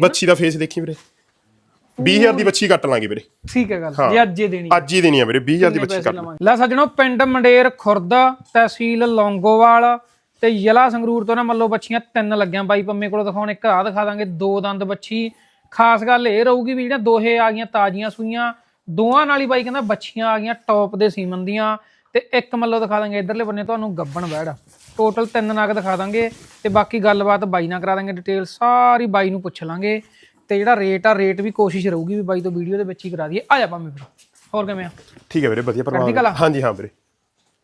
ਬੱਚੀ ਦਾ ਫੇਸ ਦੇਖੀ ਵੀਰੇ। 20000 ਦੀ ਬੱਚੀ ਕੱਟ ਲਾਂਗੇ ਵੀਰੇ। ਠੀਕ ਹੈ ਗੱਲ। ਜੇ ਅੱਜ ਹੀ ਦੇਣੀ ਅੱਜ ਹੀ ਦੇਣੀ ਆ ਵੀਰੇ 20000 ਦੀ ਬੱਚੀ ਕੱਟ ਲਾ। ਲਵਾਂਗੇ। ਲੈ ਸੱਜਣੋ ਪਿੰਡ ਮੰਡੇਰ ਖੁਰਦ ਤਹਿਸੀਲ ਲੌਂਗੋਵਾਲ ਤੇ ਜ਼ਿਲ੍ਹਾ ਸੰਗਰੂਰ ਤੋਂ ਨਾ ਮੱਲੋ ਬੱਚੀਆਂ ਤਿੰਨ ਲੱਗੀਆਂ। ਬਾਈ ਪੰਮੇ ਕੋਲੋਂ ਦਿਖਾਉਣ ਇੱਕ ਆ ਦਿਖਾ ਦਾਂਗੇ ਦੋ ਦੰਦ ਬੱਚੀ ਖਾਸ ਗੱਲ ਇਹ ਰਹੂਗੀ ਵੀ ਜਿਹੜੀਆਂ ਦੋਹੇ ਆ ਗਈਆਂ ਤਾਜ਼ੀਆਂ ਸੂਈਆਂ ਦੋਵਾਂ ਨਾਲ ਹੀ ਬਾਈ ਕਹਿੰਦਾ ਬੱਚੀਆਂ ਆ ਗਈਆਂ ਟੌਪ ਦੇ ਸੀਮਨ ਦੀਆਂ। ਤੇ ਇੱਕ ਮੱਲੋ ਦਿਖਾ ਦਾਂਗੇ ਇਧਰਲੇ ਬੰਨੇ ਤੁਹਾਨੂੰ ਗੱਬਣ ਬੈੜ। ਟੋਟਲ ਤਿੰਨ ਨਗ ਦਿਖਾ ਦਾਂਗੇ ਤੇ ਬਾਕੀ ਗੱਲਬਾਤ ਬਾਈ ਨਾਲ ਕਰਾ ਦਾਂਗੇ ਡਿਟੇਲ ਸਾਰੀ ਬਾਈ ਨੂੰ ਪੁੱਛ ਲਾਂਗੇ। ਤੇ ਜਿਹੜਾ ਰੇਟ ਆ ਰੇਟ ਵੀ ਕੋਸ਼ਿਸ਼ ਰਹੂਗੀ ਵੀ ਬਾਈ ਤੋਂ ਵੀਡੀਓ ਦੇ ਵਿੱਚ ਹੀ ਕਰਾ ਦਈਏ। ਆ ਜਾ ਪੰਮੇ ਫਿਰ ਹੋਰ ਕਿਵੇਂ ਆ? ਠੀਕ ਹੈ ਵੀਰੇ ਵਧੀਆ? ਪਰਵਾਹ ਹਾਂਜੀ ਹਾਂ ਵੀਰੇ।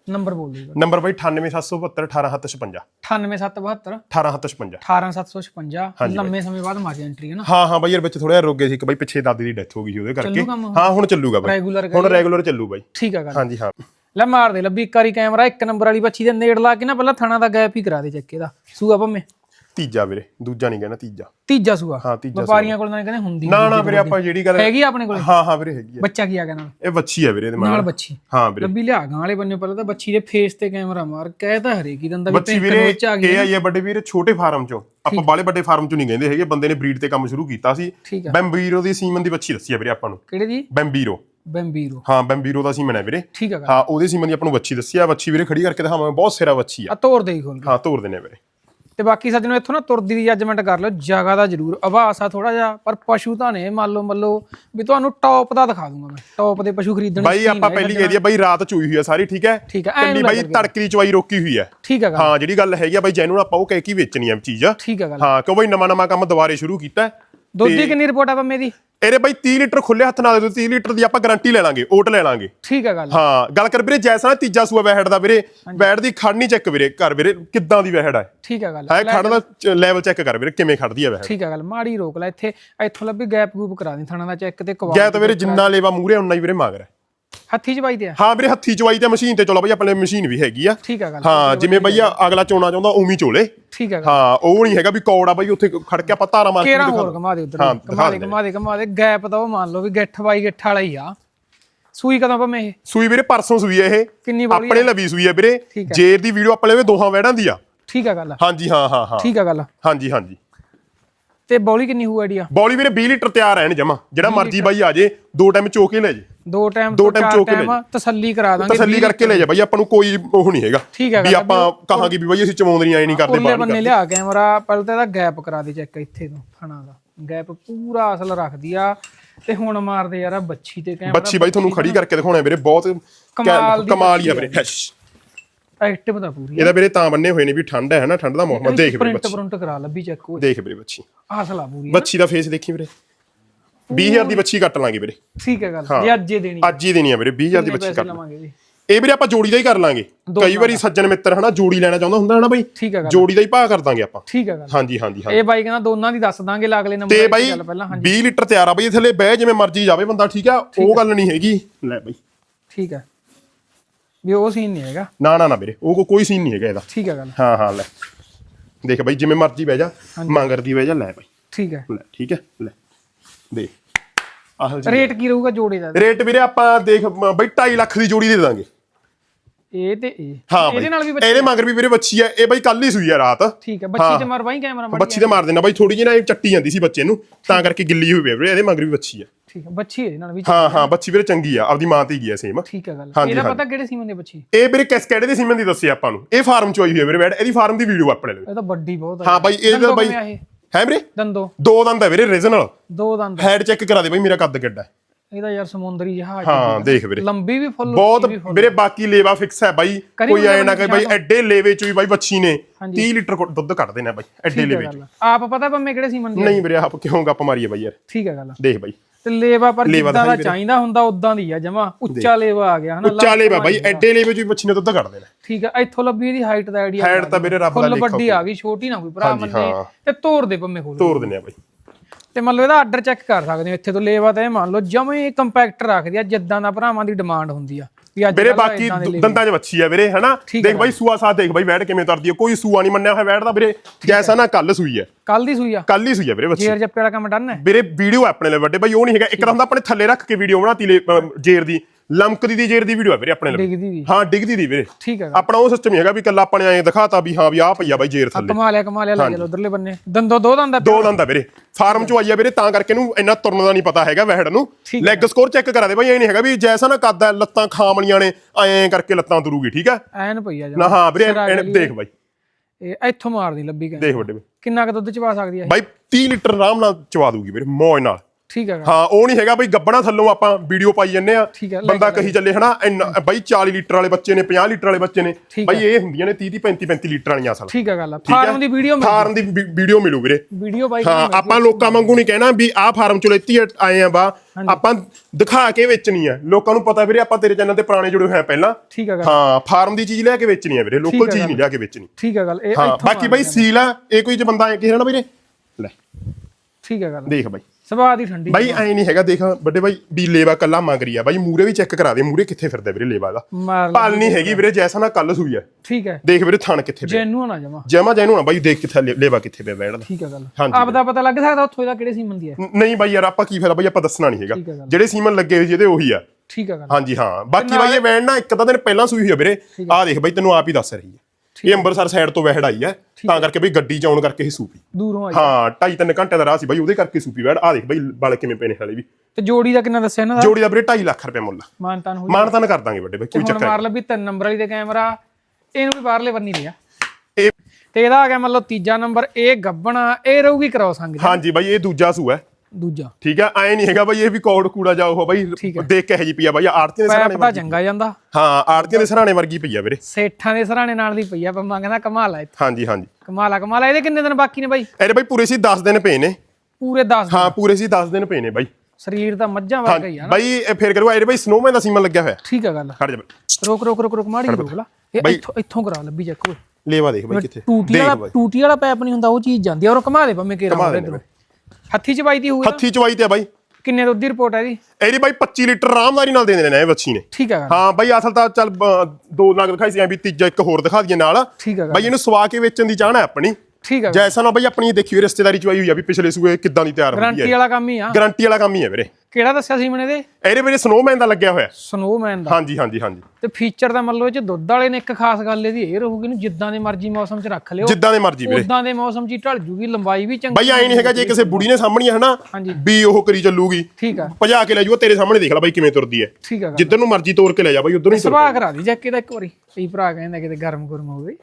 ਨੰਬਰ ਬੋਲ ਦਿਓ। ਨੰਬਰ ਬਾਈ 98772 18756 98772 18756 18756 ਲੰਮੇ ਸਮੇਂ ਬਾਅਦ ਮਾਰੀ ਐਂਟਰੀ ਹੈ ਨਾ? ਹਾਂ ਹਾਂ ਬਾਈ ਯਾਰ ਵਿੱਚ ਥੋੜਾ ਰੁਕ ਗਏ ਸੀ ਕਿ ਬਾਈ ਪਿੱਛੇ ਦਾਦੀ ਦੀ ਡੈਥ ਹੋ ਗਈ ਸੀ ਉਹਦੇ ਕਰਕੇ? ਹਾਂ ਹੁਣ ਚੱਲੂਗਾ ਬਾਈ। ਹੁਣ ਰੈਗੂਲਰ ਚੱਲੂ ਬਾਈ। ਠੀਕ ਗੱਲ। ਹਾਂਜੀ ਹਾਂ। ਲੈ ਮਾਰ ਦੇ ਲੱਭੀ ਇੱਕ ਵਾਰੀ ਕੈਮਰਾ ਇੱਕ ਨੰਬਰ ਵਾਲੀ ਬੱਚੀ ਦੇ ਨੇੜ ਲਾ ਕੇ ਨਾ ਪਹਿਲਾਂ ਥਣਾ ਦਾ ਗੈਪ ਹੀ ਕਰਾ ਦੇ ਚੱਕੇ ਦਾ। ਸੂਆ ਭੰਮੇ ਤੀਜਾ ਵੀਰੇ ਦੂਜਾ ਨਹੀਂ ਕਹਿਣਾ ਤੀਜਾ। ਤੀਜਾ ਸੂਆ। ਹਾਂ ਤੀਜਾ ਵਪਾਰੀਆਂ ਕੋਲ ਨਾ ਕਹਿੰਦੇ ਹੁੰਦੀ ਨਾ ਨਾ ਵੀਰੇ ਆਪਾਂ ਜਿਹੜੀ ਗੱਲ ਹੈਗੀ ਆਪਣੇ ਕੋਲ? ਹਾਂ ਹਾਂ ਵੀਰੇ ਹੈਗੀ ਬੱਚਾ ਕੀ ਆ ਗਿਆ ਨਾਲ? ਇਹ ਬੱਚੀ ਆ ਵੀਰੇ ਇਹਦੇ ਨਾਲ। ਬੱਚੀ। ਹਾਂ ਵੀਰੇ। ਲੱਭੀ ਲਿਆ ਗਾਂ ਵਾਲੇ ਬੰਨੇ ਪਹਿਲਾਂ ਤਾਂ ਬੱਚੀ ਦੇ ਫੇਸ ਤੇ ਕੈਮਰਾ ਮਾਰ ਕਹਿ ਤਾਂ ਹਰੇਕ ਦੰਦਾ ਵੀ ਬੱਚੀ ਵੀਰੇ ਵਿੱਚ ਆ ਇਹ ਵੱਡੇ ਵੀਰੇ ਛੋਟੇ ਫਾਰਮ ਚੋਂ। ਆਪਾਂ ਬਾਲੇ ਵੱਡੇ ਫਾਰਮ ਚੋਂ ਨਹੀਂ ਕਹਿੰਦੇ ਹੈਗੇ ਬੰਦੇ ਨੇ ਬਰੀਡ ਤੇ ਕੰਮ ਸ਼ੁਰੂ ਕੀਤਾ ਸੀ। ਬੈਂਬੀਰੋ ਦੀ ਸੀਮਨ ਦੀ ਬੱਚੀ ਦੱਸੀ ਆ ਵੀਰੇ ਆਪਾਂ ਨੂੰ। ਕਿਹੜੇ ਦੀ ਬੈਂਬੀਰੋ। ਬੰਬੀਰੋ। ਹਾਂ ਬੈਂਬੀਰੋ ਦਾ ਸੀਮਨ ਹੈ ਵੀਰੇ। ਠੀਕ ਗੱਲ। ਹਾਂ ਉਹਦੇ ਸੀਮਨ ਦੀ ਆਪਾਂ ਨੂੰ ਬੱਚੀ ਦੱਸੀ ਆ। ਵੀਰੇ ਖੜੀ ਕਰਕੇ ਦਿਖਾਵਾਂਗੇ। ਬਹੁਤ ਸਿਰਾ ਬੱਚੀ ਆ। ਆ ਤੋੜ ਦੇ ਹੀ ਖੋਲ ਕੇ। ਹਾਂ ਤੋਰ ਦਿੰਨੇ ਵੀਰੇ। ਤੇ ਬਾਕੀ ਸੱਜਣੋ ਇੱਥੋਂ ਨਾ ਤੁਰਦੀ ਦੀ ਜੱਜਮੈਂਟ ਕਰ ਲਿਓ। ਜਗ੍ਹਾ ਦਾ ਜ਼ਰੂਰ। ਆਭਾਸ ਆ ਥੋੜਾ ਜਿਹਾ ਪਰ ਪਸ਼ੂ ਤਾਂ ਨੇ ਮੰਨ ਲਓ ਮੰਨ ਲਓ ਵੀ ਤੁਹਾਨੂੰ ਟੌਪ ਦਾ ਦਿਖਾ ਦੂੰਗਾ ਮੈਂ। ਟੌਪ ਦੇ ਪਸ਼ੂ ਖਰੀਦਣੇ ਬਾਈ ਆਪਾਂ ਪਹਿਲੀ ਕਹਿ ਦਈਏ ਬਾਈ ਰਾਤ ਚੋਈ ਹੋਈ ਆ ਸਾਰੀ ਠੀਕ ਹੈ? ਠੀਕ ਐਨ ਕੱਲੀ ਬਾਈ ਤੜਕੇ ਦੀ ਚਵਾਈ ਰੋਕੀ ਹੋਈ ਹੈ। ਠੀਕ ਗੱਲ। ਹਾਂ ਜਿਹੜੀ ਗੱਲ ਹੈਗੀ ਆ ਬਾਈ ਜੈਨੂਨ ਆਪਾਂ ਉਹ ਕਹਿ ਕੇ ਵੇਚਣੀ ਆ ਚੀਜ਼। ਠੀਕ ਆ ਗੱਲ। ਹਾਂ ਕਿਉਂ ਬਾਈ ਨਵਾਂ ਨਵਾਂ ਕੰਮ ਦੁਬਾਰੇ ਸ਼ੁਰੂ ਕੀਤਾ। ਹੈ। ਦੁੱਧ ਦੀ ਕਿੰਨੀ ਰਿਪੋਰਟ ਆ ਪੰਮੇ ਦੀ? ਇਹਦੇ ਬਾਈ 30 ਲੀਟਰ ਖੁੱਲੇ ਹੱਥ ਨਾਲ ਦੇ ਦਿਓ 30 ਲੀਟਰ ਦੀ ਆਪਾਂ ਗਾਰੰਟੀ ਲੈ ਲਾਂਗੇ ਓਟ ਲੈ ਲਾਂਗੇ। ਠੀਕ ਆ ਗੱਲ। ਹਾਂ ਗੱਲ ਕਰ ਵੀਰੇ ਜੈਸਾ ਨਾ ਤੀਜਾ ਸੂਆ ਵੈਹੜ ਦਾ ਵੀਰੇ ਵੈਹੜ ਦੀ ਖੜ ਨਹੀਂ ਚੈੱਕ ਵੀਰੇ ਕਰ ਵੀਰੇ ਕਿੱਦਾਂ ਦੀ ਵੈਹੜ ਹੈ ਠੀਕ ਆ ਗੱਲ। ਹੈ ਖੜ ਦਾ ਲੈਵਲ ਚੈੱਕ ਕਰ ਵੀਰੇ ਕਿਵੇਂ ਖੜਦੀ ਹੈ ਵੈਹੜ। ਠੀਕ ਆ ਗੱਲ ਮਾੜੀ ਰੋਕ ਲੈ ਇੱਥੇ ਇੱਥੋਂ ਲੱਭੀ ਗੈਪ ਗੂਪ ਕਰਾ ਦੇ ਥਾਣਾ ਦਾ ਚੈੱਕ ਤੇ ਕਵਾ ਗੈ ਤਾਂ ਵੀਰੇ ਜਿੰਨਾ ਲੇਵਾ ਮੂਰੇ ਉਨਾ ਹੀ ਵੀਰੇ ਮਾਗਰ ਹੈ ਹੱਥੀ ਚ ਬਾਈ ਤੇ ਆ? ਹਾਂ ਵੀਰੇ ਹੱਥੀ ਚਵਾਈ ਤੇ ਮਸ਼ੀਨ ਤੇ ਚਲੋ ਬਾਈ ਆਪਣੇ ਮਸ਼ੀਨ ਵੀ ਹੈਗੀ ਆ। ਠੀਕ ਆ ਗੱਲ ਹਾਂ ਜਿਵੇਂ ਬਈ ਆ ਅਗਲਾ ਚੋਣਾ ਚਾਹੁੰਦਾ ਉਵੇਂ ਚੋਲੇ। ਠੀਕ ਆ ਗੱਲ। ਹਾਂ ਉਹ ਨਹੀਂ ਹੈਗਾ ਵੀ ਕੌੜਾ ਬਾਈ ਉੱਥੇ ਖੜ ਕੇ ਆਪਾਂ ਧਾਰਾ ਮਾਰ ਕੇ ਕੇਰਾ ਦਿਖਾ ਹੋਰ। ਘਮਾ ਦੇ ਉਧਰ ਹਾਂ, ਘਮਾ ਦੇ ਘਮਾ ਦੇ ਘਮਾ ਦੇ। ਗੈਪ ਤਾਂ ਉਹ ਮੰਨ ਲਓ ਵੀ ਗਿੱਠ ਬਾਈ ਗਿੱਠ ਵਾਲਾ ਹੀ ਆ। ਸੂਈ ਕਦੋਂ ਪੰਮੇ ਇਹ? ਸੂਈ ਵੀਰੇ ਪਰਸੋਂ ਸੂਈ ਆ ਇਹ। ਕਿੰਨੀ ਬੋਲੀ ਆਪਣੇ ਲਵੀ ਸੂਈ ਆ ਵੀਰੇ। ਜੇਰ ਦੀ ਵੀਡੀਓ ਆਪਣੇ ਲਵੇ ਦੋਹਾਂ ਵੈੜਾਂ ਦੀ ਆ। ਠੀਕ ਆ ਗੱਲ। ਹਾਂਜੀ ਹਾਂ ਹਾਂ ਹਾਂ। ਠੀਕ ਆ ਗੱਲ। ਹਾਂਜੀ ਹਾਂਜੀ। ਤੇ ਬੋਲੀ ਕਿੰਨੀ ਹੋਊ ਆਈਡੀਆ? ਬੌਲੀ ਵੀਰੇ 20 ਲੀਟਰ ਤਿਆਰ ਰਹਿਣ ਜਮਾ। ਜਿਹੜਾ ਮਰਜ਼ੀ ਬਾਈ ਆ ਜੇ ਦੋ ਟਾਈਮ ਚੋਕੇ ਲੈ ਜੇ। ਦੋ ਟਾਈਮ ਦੋ ਚਾਰ ਚੋ ਕੇ ਲੈ ਟਾਈਮ ਤਸੱਲੀ ਕਰਾ ਦਾਂਗੇ ਤਸੱਲੀ ਕਰਕੇ ਲੈ ਜਾ ਬਾਈ ਆਪਾਂ ਨੂੰ ਕੋਈ ਉਹ ਨਹੀਂ ਹੈਗਾ। ਠੀਕ ਹੈ ਵੀ ਆਪਾਂ ਕਹਾਂਗੇ ਵੀ ਬਾਈ ਅਸੀਂ ਚਮਾਉਂਦ ਨਹੀਂ ਆਏ ਨਹੀਂ ਕਰਦੇ ਬਾਹਰ ਬੰਨੇ ਲਿਆ ਕੈਮਰਾ ਪਹਿਲਾਂ ਤਾਂ ਇਹਦਾ ਗੈਪ ਕਰਾ ਦੇ ਚੈੱਕ ਇੱਥੇ ਤੋਂ ਥਣਾ ਦਾ। ਗੈਪ ਪੂਰਾ ਅਸਲ ਰੱਖਦੀ ਆ ਤੇ ਹੁਣ ਮਾਰਦੇ ਯਾਰ ਆ ਬੱਚੀ ਤੇ ਕੈਮਰਾ ਬੱਚੀ ਬਾਈ ਤੁਹਾਨੂੰ ਖੜੀ ਕਰਕੇ ਦਿਖਾਉਣਾ ਵੀਰੇ ਬਹੁਤ ਕਮਾਲ ਹੀ ਆ ਵੀਰੇ। ਐਕਟਿਵ ਦਾ ਪੂਰੀ ਇਹਦਾ ਵੀਰੇ ਤਾਂ ਬੰਨੇ ਹੋਏ ਨੇ ਵੀ ਠੰਡ ਹੈ ਨਾ? ਠੰਡ ਦਾ ਮੌਸਮ। ਦੇਖ ਵੀਰੇ ਪ੍ਰਿੰਟ ਬੱਚੀ ਪ੍ਰਿੰਟ ਕਰਾ ਲੱਭੀ ਚੈੱਕ ਦੇਖ ਵੀਰੇ ਬੱਚੀ ਅਸਲਾ ਪੂਰੀ। ਬੱਚੀ ਦਾ ਫੇਸ ਦੇਖੀ ਵੀਰੇ। 20000 ਦੀ ਬੱਚੀ ਕੱਟ ਲਾਂਗੇ ਵੀਰੇ। ਠੀਕ ਹੈ ਗੱਲ ਜੇ ਅੱਜ ਹੀ ਦੇਣੀ ਅੱਜ ਹੀ ਦੇਣੀ ਆ ਵੀਰੇ 20000 ਦੀ ਬੱਚੀ ਕੱਟ। ਲਵਾਂਗੇ ਜੀ? ਇਹ ਵੀਰੇ ਆਪਾਂ ਜੋੜੀ ਦਾ ਹੀ ਕਰ ਲਾਂਗੇ। ਕਈ ਵਾਰੀ ਸੱਜਣ ਮਿੱਤਰ ਹਨਾ ਜੋੜੀ ਲੈਣਾ ਚਾਹੁੰਦਾ ਹੁੰਦਾ ਹਨਾ ਬਾਈ। ਠੀਕ ਹੈ ਜੋੜੀ ਦਾ ਹੀ ਭਾਅ ਕਰ ਦਾਂਗੇ ਆਪਾਂ। ਠੀਕ ਹੈ ਗੱਲ। ਹਾਂਜੀ ਹਾਂਜੀ ਹਾਂ ਇਹ ਬਾਈ ਕਹਿੰਦਾ ਦੋਨਾਂ ਦੀ ਦੱਸ ਦਾਂਗੇ ਲਾਗਲੇ ਨੰਬਰ ਤੇ ਬਾਈ ਗੱਲ ਪਹਿਲਾਂ 20 ਲੀਟਰ ਤਿਆਰ ਆ ਬਾਈ ਥੱਲੇ ਬਹਿ ਜਿਵੇਂ ਮਰਜ਼ੀ ਜਾਵੇ ਬੰਦਾ ਠੀਕ ਆ? ਉਹ ਗੱਲ ਨਹੀਂ ਹੈਗੀ। ਲੈ ਬਾਈ। ਠੀਕ ਹੈ। ਵੀ ਉਹ ਸੀਨ ਨਹੀਂ ਹੈਗਾ। ਨਾ ਨਾ ਨਾ ਵੀਰੇ ਉਹ ਕੋਈ ਸੀਨ ਨਹੀਂ ਹੈਗਾ ਇਹਦਾ। ਠੀਕ ਹੈ ਗੱਲ। ਹਾਂ ਹਾਂ ਲੈ। ਦੇਖ ਬਾਈ ਜਿਵੇਂ ਮਰਜ਼ੀ ਬਹਿ ਜਾ ਮੰਗਰ ਦੀ ਬਹਿ ਜਾ ਲੈ ਬਾਈ। ਠੀਕ ਹੈ। ਲੈ ਠੀਕ ਹੈ ਲੈ। ਦੇ ਆਹ ਜੀ। ਰੇਟ ਕੀ ਰਹੂਗਾ ਜੋੜੇ ਦਾ? ਰੇਟ ਵੀਰੇ ਆਪਾਂ ਦੇਖ ਮ- ਬਈ 2.5 ਲੱਖ ਦੀ ਜੋੜੀ ਦੇ ਦਾਂਗੇ ਇਹ ਤੇ ਇਹ। ਹਾਂ ਬਾਈ। ਇਹਦੇ ਨਾਲ ਵੀ ਬੱਚੀ- ਇਹਦੇ ਮਗਰ ਵੀ ਵੀਰੇ ਬੱਚੀ ਆ। ਇਹ ਬਾਈ ਕੱਲ ਹੀ ਸੂਈ ਆ ਰਾਤ। ਠੀਕ ਹੈ ਬੱਚੀ ਤੇ ਮਾਰ ਬਾਈ ਕੈਮਰਾ ਮਾਰ ਬੱਚੀ ਤੇ ਮਾਰ ਦੇਣਾ ਬਾਈ। ਥੋੜੀ ਜਿਹੀ ਨਾ ਇਹ ਚੱਟੀ ਜਾਂਦੀ ਸੀ ਬੱਚੇ ਨੂੰ। ਤਾਂ ਕਰਕੇ ਗਿੱਲੀ ਹੋਈ ਵੀਰੇ। ਇਹਦੇ ਮਗਰ ਵੀ ਬੱਚੀ ਆ। ਠੀਕ ਹੈ ਬੱਚੀ ਇਹਦੇ ਨਾਲ ਵੀ ਹਾਂ ਹਾਂ ਬੱਚੀ ਵੀਰੇ ਚੰਗੀ ਆ। ਆਪਦੀ ਮਾਂ ਤੇ ਹੀ ਗਿਆ ਸੇਮ ਠੀਕ ਹੈ ਗੱਲ। ਹਾਂਜੀ, ਇਹਦਾ ਹਾਂਜੀ। ਪਤਾ ਕਿਹੜੇ ਸੀਮਨ ਦੇ ਬੱਚੀ? ਇਹ ਵੀਰੇ ਕਿਸ ਕਿਹੜੇ ਦੇ ਸੀਮਨ ਦੀ ਦੱਸੀ ਆਪਾਂ ਨੂੰ? ਇਹ ਫਾਰਮ ਚ ਹੋਈ ਹੋਈ ਹੈ ਵੀਰੇ ਬੈਡ ਇਹਦੀ ਫਾਰਮ ਦੀ ਵੀਡੀਓ ਆਪਣੇ ਲਈ। ਇਹ ਤਾਂ ਵੱਡੀ ਬਹੁਤ ਹਾਂ ਬਾਈ ਇਹਦਾ ਬਾਈ ਕਿਵੇਂ ਆ ਇਹ? ਹੈ ਵੀਰੇ? ਦੰਦੋ ਦੋ ਦੰਦ ਹੈ ਵੀਰੇ ਰੀਜਨਲ ਦੋ ਦੰਦ। ਹੈਡ ਚੈੱਕ ਕਰਾ ਦੇ ਬਾਈ ਮੇਰਾ ਕੱਦ ਕਿੱਡਾ ਹੈ। ਇਹਦਾ ਯਾਰ ਸਮੁੰਦਰੀ ਜਹਾਜ਼ ਹਾਂ ਦੇਖ ਵੀਰੇ। ਲੰਬੀ ਵੀ ਫੁੱਲ ਬਹੁਤ ਵੀਰੇ ਬਾਕੀ ਲੇਵਾ ਫਿਕਸ ਹੈ ਬਾਈ। ਕੋਈ ਐ ਨਾ ਕਹੇ ਬਾਈ ਐਡੇ ਲੇਵੇ ਚ ਵੀ ਬਾਈ ਬੱਚੀ ਨੇ 30 ਲੀਟਰ ਦੁੱਧ ਕੱਢਦੇ ਨੇ ਬਾਈ ਐਡੇ ਲੇਵੇ ਚ। ਆਪ ਪਤਾ ਪੰਮੇ ਕਿਹੜੇ ਸੀਮਨ ਦੀ? ਨਹੀਂ ਵੀਰੇ ਆਪ ਕਿਉਂ ਗੱਪ ਮਾਰੀਏ ਬਾਈ ਯਾਰ। ਠੀਕ ਹੈ ਗੱਲ ਦੇਖ ਬਾਈ। ਤੇ ਲੇਵਾ ਪਰ ਜਿੱਦਾਂ ਦਾ ਚਾਹੀਦਾ ਹੁੰਦਾ ਉਦਾਂ ਦੀ ਆ ਜਮਾ ਉੱਚਾ ਲੇਵਾ ਆ ਗਿਆ ਹਨਾ ਉੱਚਾ ਲੇਵਾ ਬਾਈ ਐਡੇ ਲੇਵੇ ਵੀ ਬੱਚੀ ਨੇ ਦੁੱਧ ਕੱਢਦੇ ਨੇ। ਠੀਕ ਹੈ ਇੱਥੋਂ ਲੱਭੀ ਇਹਦੀ ਹਾਈਟ ਦਾ ਆਈਡੀਆ ਹੈਡ ਤਾਂ ਵੀਰੇ ਰੱਬ ਦਾ ਫੁੱਲ ਲੇਖਾ ਵੱਡੀ ਆ ਗਈ ਛੋਟੀ ਨਾ ਕੋਈ ਭਰਾ ਮੰਨੇ। ਤੇ ਤੋੜ ਦੇ ਪੰਮੇ ਖੋਲ ਤੋੜ ਦਿੰਨੇ ਆ ਬਾਈ। ਤੇ ਮੰਨ ਲਓ ਇਹਦਾ ਆਰਡਰ ਚੈੱਕ ਕਰ ਸਕਦੇ ਹੋ ਇੱਥੇ ਤੋਂ ਲੇਵਾ ਤਾਂ ਇਹ ਮੰਨ ਲਓ ਜਮੇ ਕੰਪੈਕਟ ਰੱਖਦੀ ਆ ਜਿੱਦਾਂ ਦਾ ਭਰਾਵਾਂ ਦੀ ਡਿਮਾਂਡ ਹੁੰਦੀ ਆ ਵੀ ਅੱਜ ਵੀਰੇ ਕੱਲ੍ਹ ਬਾਕੀ। ਦੰਦਾਂ 'ਚ ਵੱਛੀ ਆ ਵੀਰੇ ਹਨਾ? ਦੇਖ ਬਾਈ ਸੂਆ ਸਾਥ ਦੇਖ ਬਾਈ ਵੈੜ ਕਿਵੇਂ ਤਰਦੀ ਹੈ ਕੋਈ ਸੂਆ ਨਹੀਂ ਮੰਨਿਆ ਹੋਇਆ ਵੈੜ ਦਾ ਵੀਰੇ ਜੈਸਾ ਨਾ ਕੱਲ ਸੂਈ ਹੈ ਕੱਲ ਦੀ ਸੂਈ ਆ। ਕੱਲ ਹੀ ਸੂਈ ਹੈ ਵੀਰੇ ਵੱਛੀ। ਜੇਰ ਜੱਪੇ ਵਾਲਾ ਕੰਮ ਡਨ ਹੈ? ਵੀਰੇ ਵੀਡੀਓ ਆਪਣੇ ਲਈ ਵੱਡੇ ਬਾਈ ਉਹ ਨਹੀਂ ਹੈਗਾ ਇੱਕ ਤਾਂ ਹੁੰਦਾ ਆਪਣੇ ਥੱਲੇ ਰੱਖ ਕੇ ਵੀਡੀਓ ਬਣਾਤੀ ਜੇਰ ਦੀ। ਲਮਕਦੀ ਦੀ ਜੇਰ ਦੀ ਵੀਡੀਓ ਆ ਵੀਰੇ ਆਪਣੇ ਲਈ। ਡਿੱਗਦੀ ਦੀ ਹਾਂ ਡਿੱਗਦੀ ਦੀ ਵੀਰੇ। ਠੀਕ ਹੈ ਆਪਣਾ ਉਹ ਸਿਸਟਮ ਹੀ ਹੈਗਾ ਵੀ ਕੱਲਾ ਆਪਣੇ ਐਂ ਦਿਖਾਤਾ ਵੀ ਹਾਂ ਵੀ ਆਹ ਪਈਆ ਬਾਈ ਜੇਰ ਥੱਲੇ। ਕਮਾ ਲਿਆ ਕਮਾ ਲਿਆ ਲੈ ਚਲੋ ਉਧਰਲੇ ਬੰਨੇ। ਦੰਦੋ ਦੋ ਦੰਦ ਆ ਦੋ ਦੰਦ ਆ ਵੀਰੇ। ਫਾਰਮ ਚ ਆਈ ਆ ਵੀਰੇ ਤਾਂ ਕਰਕੇ ਇਹਨੂੰ ਇੰਨਾ ਤੁਰਨ ਦਾ ਨਹੀਂ ਪਤਾ ਹੈਗਾ ਵਹਿੜ ਨੂੰ। ਲੈਗ ਸਕੋਰ ਚੈੱਕ ਕਰਾ ਦੇ ਬਾਈ ਇਹ ਨਹੀਂ ਹੈਗਾ ਵੀ ਜੈਸਾ ਨਾ ਕੱਦ ਹੈ ਲੱਤਾਂ ਖਾਮਲੀਆਂ ਨੇ ਐਂ ਕਰਕੇ ਲੱਤਾਂ ਤੁਰੂਗੀ ਠੀਕ ਆ? ਐਨ ਪਈ ਆ ਜਾ ਨਾ ਹਾਂ ਵੀਰੇ ਗਲੀ ਦੇਖ ਬਾਈ। ਇਹ ਇੱਥੋਂ ਮਾਰਦੀ ਲੱਭੀ ਗਏ ਦੇਖ ਵੱਡੇ ਬਾਈ ਕਿੰਨਾ ਕੁ ਦੁੱਧ ਚਵਾ ਸਕਦੀ ਆ ਇਹ? ਬਾਈ 30 ਲੀਟਰ ਆਰਾਮ ਨਾਲ ਚਵਾ ਦੂਗੀ ਵੀਰੇ ਮੌਜ ਨਾਲ। ਠੀਕ ਹੈਗਾ। ਹਾਂ ਉਹ ਨਹੀਂ ਹੈਗਾ ਬਈ ਗੱਬਣਾ ਥੱਲੋਂ ਆਪਾਂ ਵੀਡੀਓ ਪਾਈ ਜੰਨੇ ਆ ਲੈ ਬੰਦਾ ਕਹੀ ਚੱਲੇ ਹਨਾ ਬਈ 40 ਲੀਟਰ ਵਾਲੇ ਬੱਚੇ ਨੇ 50 ਲੀਟਰ ਵਾਲੇ ਬੱਚੇ ਨੇ ਬਈ ਇਹ ਹੁੰਦੀਆਂ ਨੇ 30 30 35 35 ਲੀਟਰ ਵਾਲੀਆਂ ਅਸਲ। ਠੀਕ ਹੈ ਗੱਲ ਆ। ਫਾਰਮ ਦੀ ਵੀਡੀਓ ਫਾਰਮ ਦੀ ਵੀਡੀਓ ਮਿਲੂ ਵੀਰੇ। ਵੀਡੀਓ ਬਾਈ ਹਾਂ ਆਪਾਂ ਲੋਕਾਂ ਵਾਂਗੂ ਨਹੀਂ ਕਹਿਣਾ ਵੀ ਆਹ ਫਾਰਮ ਚੋਂ ਲੈਤੀ ਆਏ ਆ ਬਾ। ਆਪਾਂ ਦਿਖਾ ਕੇ ਵੇਚਣੀ ਆ। ਲੋਕਾਂ ਨੂੰ ਪਤਾ ਵੀਰੇ ਆਪਾਂ ਤੇਰੇ ਚੈਨਲ ਤੇ ਪੁਰਾਣੇ ਜੁੜੇ ਹੋਏ ਆ ਪਹਿਲਾਂ। ਠੀਕ ਹੈ ਗੱਲ। ਹਾਂ ਫਾਰਮ ਦੀ ਚੀਜ਼ ਲੈ ਕੇ ਵੇਚਣੀ ਆ ਵੀਰੇ ਲੋਕਲ ਚੀਜ਼ ਨਹੀਂ ਲਿਆ ਕੇ ਵੇਚਣੀ। ਠੀਕ ਹੈ ਗੱਲ ਇਹ ਬਾਕੀ ਬਈ ਸੀਲ ਆ ਇਹ ਕੋਈ ਜੇ ਬੰਦਾ ਕਿਸੇ ਨਾ ਵੀਰੇ ਲੈ। ਠੀਕ ਹੈ ਗੱਲ। ਦੇਖ ਬਾਈ। ਸੁਭਾਅ ਦੀ ਠੰਡੀ ਬਾਈ ਐ ਨਹੀਂ ਹੈਗਾ ਦੇਖ ਵੱਡੇ ਬਾਈ ਵੀ ਲੇਵਾ ਕੱਲਾ ਮੰਗ ਰਹੀ ਆ। ਬਾਈ ਮੂਰੇ ਵੀ ਚੈੱਕ ਕਰਾ ਦੇ ਮੂਰੇ ਕਿੱਥੇ ਫਿਰਦਾ ਵੀਰੇ ਲੇਵਾ ਦਾ? ਮਾਰ ਲੈ। ਪਾਲ ਨਹੀਂ ਹੈਗੀ ਵੀਰੇ ਜੈਸਾ ਨਾ ਕੱਲ ਸੂਈ ਆ। ਠੀਕ ਹੈ। ਦੇਖ ਵੀਰੇ ਥਣ ਕਿੱਥੇ ਪਿਆ। ਜੈਨੂ ਨਾ ਜਮਾ। ਜਮਾ ਜੈਨੂੰ ਨਾ ਬਾਈ ਦੇਖ ਕਿੱਥੇ ਲੇ- ਲੇਵਾ ਕਿੱਥੇ ਪਿਆ ਬੈਠਦਾ ਠੀਕ ਹੈ ਗੱਲ। ਹਾਂਜੀ। ਆਪ ਦਾ ਪਤਾ ਲੱਗ ਸਕਦਾ ਉੱਥੋਂ ਦਾ ਕਿਹੜੇ ਸੀਮਨ ਦੀ ਹੈ। ਨ- ਨਹੀਂ ਬਾਈ ਯਾਰ ਆਪਾਂ ਕੀ ਫਾਇਦਾ ਬਾਈ ਆਪਾਂ ਦੱਸਣਾ ਨਹੀਂ ਹੈਗਾ। ਠੀਕ ਹੈ ਗੱਲ। ਜਿਹੜੇ ਸੀਮਨ ਲੱਗੇ ਹੋਏ ਸੀ ਇਹਦੇ ਉਹੀ ਆ। ਠੀਕ ਹੈ ਗੱਲ। ਹਾਂਜੀ ਹਾਂ। ਬਾਕੀ ਬਾਈ ਇਹ ਵੈਣ ਨਾ ਇੱਕ ਅੱਧਾ ਦਿਨ ਪਹਿਲਾਂ ਸੂਈ ਹੋਈ ਆ ਵੀਰੇ ਆਹ ਦੇਖ ਬਾਈ ਤੈਨੂੰ ਆਪ ਹੀ ਦੱਸ ਰਹੀ ਹੈ। ਇਹ ਅੰਮ੍ਰਿਤਸਰ ਸਾਈਡ ਤੋਂ ਵਹਿੜ ਆਈ ਹੈ ਤਾਂ ਕਰਕੇ ਬਈ ਗੱਡੀ ਚ ਆਉਣ ਕਰਕੇ ਇਹ ਸੂਪੀ। ਦੂਰੋਂ ਆਈ। ਹਾਂ ਢਾਈ ਤਿੰਨ ਘੰਟੇ ਦਾ ਰਾਹ ਸੀ ਬਾਈ ਉਹਦੇ ਕਰਕੇ ਸੂਪੀ ਵਹਿੜ। ਆਹ ਦੇਖ ਬਾਈ ਬਲ ਕਿਵੇਂ ਪਏ ਨੇ ਹਾਲੇ ਵੀ। ਤੇ ਜੋੜੀ ਦਾ ਕਿੰਨਾ ਦੱਸਿਆ ਇਹਨਾਂ ਦਾ? ਜੋੜੀ ਦਾ ਵੀਰੇ 2.5 ਲੱਖ ਰੁਪਏ ਮੁੱਲ। ਮਾਨਤਾਨ ਹੋਈ ਮਾਨਤਾਨ ਕਰ ਦਾਂਗੇ ਵੱਡੇ ਬਾਈ ਕੋਈ ਚੱਕਰ ਮਾਰ ਲੱਭੀ ਤਿੰਨ ਨੰਬਰ ਵਾਲੀ ਤੇ ਕੈਮਰਾ। ਇਹਨੂੰ ਵੀ ਬਾਹਰਲੇ ਬੰਨੀ ਲਿਆ ਇਹ ਤੇ ਇਹਦਾ ਆ ਗਿਆ ਮੰਨ ਲਓ ਤੀਜਾ ਨੰਬਰ ਇਹ ਗੱਬਣਾ ਇਹ ਰਹੂਗੀ ਕ੍ਰੋਸ ਅੰਗ ਦੀ। ਹਾਂਜੀ ਬਾਈ ਇਹ ਦੂਜਾ ਸੂ ਹੈ। ਦੂਜਾ। ਠੀਕ ਹੈ ਐ ਨਹੀਂ ਹੈਗਾ ਬਾਈ ਇਹ ਵੀ ਕੌੜ ਕੂੜਾ ਜਾ ਉਹ ਬਾਈ ਦੇਖ ਕੇ ਇਹ ਜੀ ਪਈਆ ਬਾਈ ਆੜਤੀ ਦੇ ਪੈਪ ਸਰਾਣੇ ਤਾਂ ਚੰਗਾ ਜਾਂਦਾ। ਹਾਂ ਆੜਤੀ ਦੇ ਸਰਾਣੇ ਵਰਗੀ ਪਈਆ ਵੀਰੇ। ਸੇਠਾਂ ਦੇ ਸਰਾਣੇ ਨਾਲ ਦੀ ਪਈ ਆ ਪੰਮਾ ਕਹਿੰਦਾ ਕਮਾਲ ਆ ਇੱਥੇ। ਹਾਂਜੀ ਹਾਂਜੀ। ਕਮਾਲ ਆ ਕਮਾਲ ਆ ਇਹਦੇ ਕਿੰਨੇ ਦਿਨ ਬਾਕੀ ਨੇ ਬਾਈ? ਇਹਦੇ ਬਾਈ ਪੂਰੇ ਸੀ 10 ਦਿਨ ਪਏ ਨੇ। ਪੂਰੇ 10 ਹਾਂ ਪੂਰੇ ਸੀ 10 ਦਿਨ ਪਏ ਨੇ ਬਾਈ। ਸਰੀਰ ਤਾਂ ਮੱਝਾਂ ਵਰਗਾ ਹੀ ਆ ਨਾ। ਬਾਈ ਇਹ ਫੇਰ ਕਰਵਾ ਇਹਦੇ ਬਾਈ ਸਨੋਮੈਨ ਦਾ ਸੀਮਨ ਲੱਗਿਆ ਹੋਇਆ। ਠੀਕ ਆ ਗੱਲ। ਖੜ ਜਾ ਬਾਈ। ਰੋਕ ਰੋਕ ਰੋਕ ਰੋਕ ਮਾੜੀ ਜਿਹੀ ਰੋਕ ਲਾ। ਇਹ ਇੱਥੋਂ ਇੱਥੋਂ ਕਰਾ ਲੱਭੀ ਚੱਕ ਓਏ। ਲੇਵਾ ਦੇਖ ਬਾਈ ਕਿੱਥੇ। ਟੂਟੀ ਦੇਖ ਵਾਲਾ ਬਾਈ। ਟੂਟੀ ਵਾਲਾ ਪੈਪ ਨਹੀਂ ਹੁੰਦਾ ਉਹ ਚੀਜ਼ ਜਾਂਦੀ ਆ। ਔਰ ਕਮਾ ਦੇ ਪੰਮੇ ਕੇਰਾ ਘੁਮਾ ਦੇ ਹੱਥੀ ਚ ਬਾਈਦੀ ਹੋਊਗਾ ਹੱਥੀ ਚਵਾਈ ਤੇ ਆ ਬਾਈ। ਕਿੰਨੇ ਦੁੱਧ ਦੀ ਰਿਪੋਰਟ ਹੈ ਇਹਦੀ? ਇਹਦੀ ਬਾਈ 25 ਲੀਟਰ ਆਰਾਮਦਾਰੀ ਨਾਲ ਦੇ ਦੇਣੇ ਨੇ ਇਹ ਬੱਚੀ ਨੇ। ਠੀਕ ਗੱਲ ਹਾਂ ਬਾਈ ਅਸਲ ਤਾਂ ਚੱਲ ਦੋ ਨਗ ਦਿਖਾਈ ਸੀ ਐਂ ਵੀ ਤੀਜਾ ਇੱਕ ਹੋਰ ਦਿਖਾ ਦਈਏ ਨਾਲ। ਠੀਕ ਗੱਲ ਬਾਈ ਇਹਨੂੰ ਸਵਾ ਕੇ ਵੇਚਣ ਦੀ ਚਾਹਣਾ ਆਪਣੀ। ਠੀਕ ਆ। ਜੈਸਾ ਨਾ ਬਾਈ ਆਪਣੀ ਦੇਖੀ ਹੋਈ ਰਿਸ਼ਤੇਦਾਰੀ ਚ ਆਈ ਹੋਈ ਆ ਵੀ ਪਿਛਲੇ ਸੂਏ ਕਿੱਦਾਂ ਦੀ ਤਿਆਰ ਹੁੰਦੀ ਗਾਰੰਟੀ ਹੈ। ਵਾਲਾ ਕੰਮ ਹੀ ਆ। ਗਾਰੰਟੀ ਵਾਲਾ ਕੰਮ ਹੀ ਹੈ ਵੀਰੇ। ਕਿਹੜਾ ਦੱਸਿਆ ਸੀ ਮੈਨੇ ਇਹਦੇ? ਇਹਦੇ ਵੀਰੇ ਸਨੋਮੈਨ ਦਾ ਲੱਗਿਆ ਹੋਇਆ। ਸਨੋਮੈਨ ਦਾ। ਹਾਂਜੀ ਹਾਂਜੀ ਹਾਂਜੀ। ਤੇ ਫੀਚਰ ਦਾ ਮੰਨ ਲਓ ਇਹ ਚ ਦੁੱਧ ਵਾਲੇ ਨੇ ਇੱਕ ਖਾਸ ਗੱਲ ਇਹਦੀ ਇਹ ਰਹੂਗੀ ਨੂੰ ਜਿੱਦਾਂ ਦੇ ਮਰਜ਼ੀ ਮੌਸਮ ਚ ਰੱਖ ਲਿਓ। ਜਿੱਦਾਂ ਦੇ ਮਰਜ਼ੀ ਵੀਰੇ। ਉਦਾਂ ਦੇ ਮੌਸਮ ਚ ਹੀ ਢਲ ਜੂਗੀ ਲੰਬਾਈ ਵੀ ਚੰਗੀ ਬਾਈ ਐ ਨਹੀਂ ਹੈਗਾ ਜੇ ਕਿਸੇ ਬੁੜੀ ਨੇ ਸਾਹਮਣੀ ਹੈ ਹਾਂਜੀ। ਵੀ ਉਹ ਕਰੀ ਚੱਲੂਗੀ। ਠੀਕ ਆ। ਭਜਾ ਕੇ ਲੈ ਜਾਊਗਾ ਤੇਰੇ ਸਾਹਮਣੇ ਦੇਖ ਲੈ ਬਾਈ ਕਿਵੇਂ ਤੁਰਦੀ ਹੈ। ਠੀਕ ਆ ਗੱਲ ਜਿੱਧਰ ਨੂੰ ਮਰਜ਼ੀ ਤੋਰ ਕੇ ਲੈ ਜਾ ਬਾਈ ਉਧਰ ਹੀ ਤੁਰ ਸੁਭਾਅ ਕਰਾ ਦੀ ਜੱਕੇ ਦਾ ਇੱਕ ਵਾਰੀ। ਕਈ ਭਰਾ ਕਹਿੰਦੇ ਕਿਤੇ ਗਰਮ ਗੁਰਮ ਹੋਵੇ।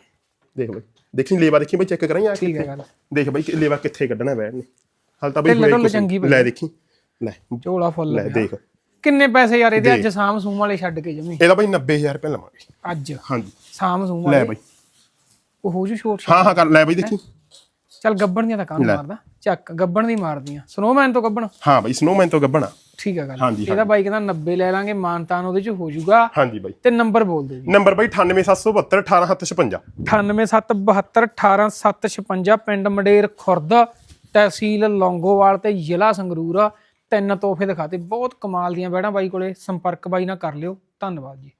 ਦੇਖ ਬਾਈ। ਦੇਖੀ ਲੇਵਾ ਦੇਖੀ ਬਾਈ ਚੈੱਕ ਕਰਾਂ ਆ ਠੀਕ ਗੱਲ। ਦੇਖ ਬਾਈ ਲੇਵਾ ਕਿੱਥੇ ਕੱਢਣਾ ਬੈਠ ਨੇ। ਹਾਲ ਤਾਂ ਬਾਈ ਢਿੱਲ ਢੁੱਲ। ਚੰਗੀ ਪਈ ਲੈ ਦੇਖੀ। ਲੈ। ਝੋਲਾ ਫੁੱਲ ਲੈ ਪਿਆ। ਦੇਖ। ਕਿੰਨੇ ਪੈਸੇ ਯਾਰ ਇਹਦੇ ਅੱਜ ਸਾਮ ਸੂਮ ਵਾਲੇ ਛੱਡ ਕੇ ਜਮੀ। ਇਹਦਾ ਬਾਈ 90000 ਰੁਪਏ ਲਵਾਂਗੇ। ਅੱਜ? ਹਾਂਜੀ। ਸਾਮ ਸੂਮ ਲੈ ਵਾਲੇ? ਬਾਈ। ਉਹ ਹੋ ਜੂ ਛੋਟ ਹਾਂ ਹਾਂ ਕਰ। ਲੈ ਬਾਈ ਦੇਖੀ। ਚੱਲ ਗੱਬਣ ਦੀਆਂ ਤਾਂ ਕਾਹਨੂੰ ਮਾਰਦਾ। ਚੱਕ ਗੱਬਣ ਦੀ ਮਾਰਦੀਆਂ ਸਨੋਮੈਨ ਤੋਂ ਗੱਬਣ। ਹਾਂ ਬਾਈ ਸਨੋਮੈਨ ਤੋਂ ਗੱਬਣਾ ਠੀਕ ਆ ਗੱਲ। ਹਾਂਜੀ, ਇਹਦਾ ਬਾਈ ਕਹਿੰਦਾ 90 ਲੈ ਲਾਂਗੇ ਮਾਨਤਾਨ ਉਹਦੇ ਚ ਹੋ ਜਾਊਗਾ। ਹਾਂਜੀ ਬਾਈ। ਤੇ ਨੰਬਰ ਬੋਲ ਦਿਓ ਜੀ। ਨੰਬਰ ਬਾਈ 98772 18756 9872218756 ਪਿੰਡ ਮੰਡੇਰ ਖੁਰਦ ਤਹਿਸੀਲ ਲੌਂਗੋਵਾਲ ਤੇ ਜ਼ਿਲ੍ਹਾ ਸੰਗਰੂਰ। ਤਿੰਨ ਤੋਹਫੇ ਦਿਖਾਤੇ। ਬਹੁਤ ਕਮਾਲ ਦੀਆਂ ਬੈੜਾਂ ਬਾਈ ਕੋਲੇ। ਸੰਪਰਕ ਬਾਈ ਨਾਲ ਕਰ ਲਿਓ। ਧੰਨਵਾਦ ਜੀ।